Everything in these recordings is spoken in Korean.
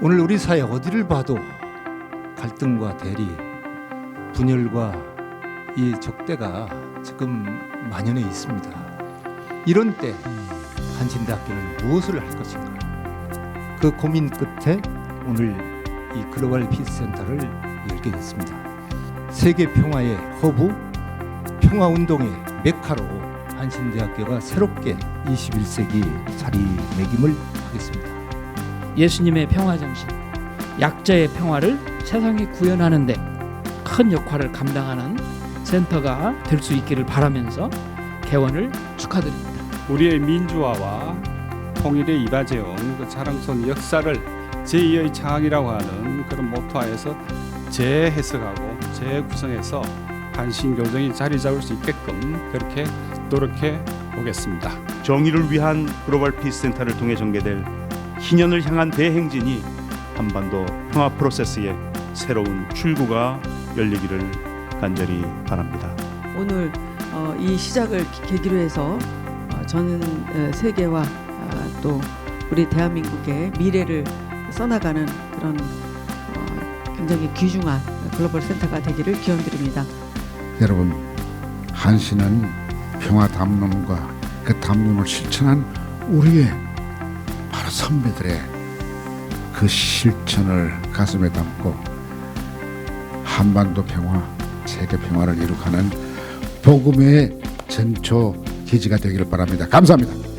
오늘 우리 사회 어디를 봐도 갈등과 대리, 분열과 이 적대가 지금 만연해 있습니다. 이런 때 한신대학교는 무엇을 할 것인가? 그 고민 끝에 오늘 이 글로벌 피스 센터를 열게 됐습니다. 세계 평화의 허브, 평화 운동의 메카로 한신대학교가 새롭게 21세기 자리매김을 하겠습니다. 예수님의 평화 정신, 약자의 평화를 세상에 구현하는데 큰 역할을 감당하는 센터가 될 수 있기를 바라면서 개원을 축하드립니다. 우리의 민주화와 통일에 이바지해온 그 자랑스러운 역사를 제2의 창이라고 하는 그런 모토하에서 재해석하고 재구성해서 한신교정이 자리 잡을 수 있게끔 그렇게 노력해 보겠습니다. 정의를 위한 글로벌 피스 센터를 통해 전개될 희년을 향한 대행진이 한반도 평화 프로세스의 새로운 출구가 열리기를 간절히 바랍니다. 오늘 어, 이 시작을 기- 계기로 해서 어, 저는 어, 세계와 아, 또 우리 대한민국의 미래를 써나가는 그런 어, 굉장히 귀중한 글로벌 센터가 되기를 기원드립니다. 여러분 한신은 평화 담론과 그 담론을 실천한 우리의 바로 선배들의 그 실천을 가슴에 담고 한반도 평화, 세계 평화를 이룩하는 복음의 전초 기지가 되기를 바랍니다. 감사합니다.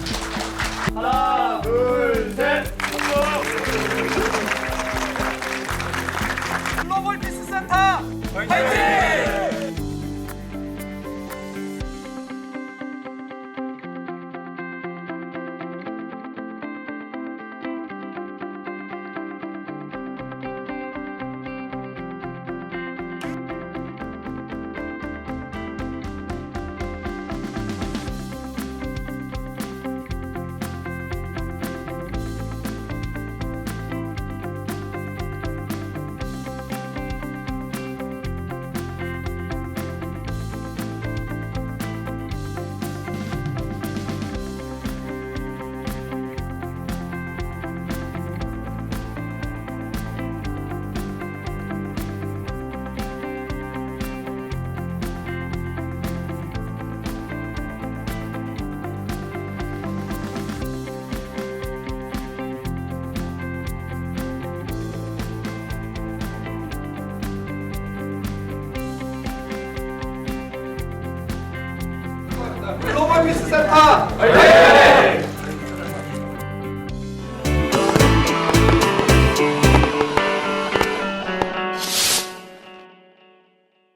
글로벌 피스 센터 화이팅!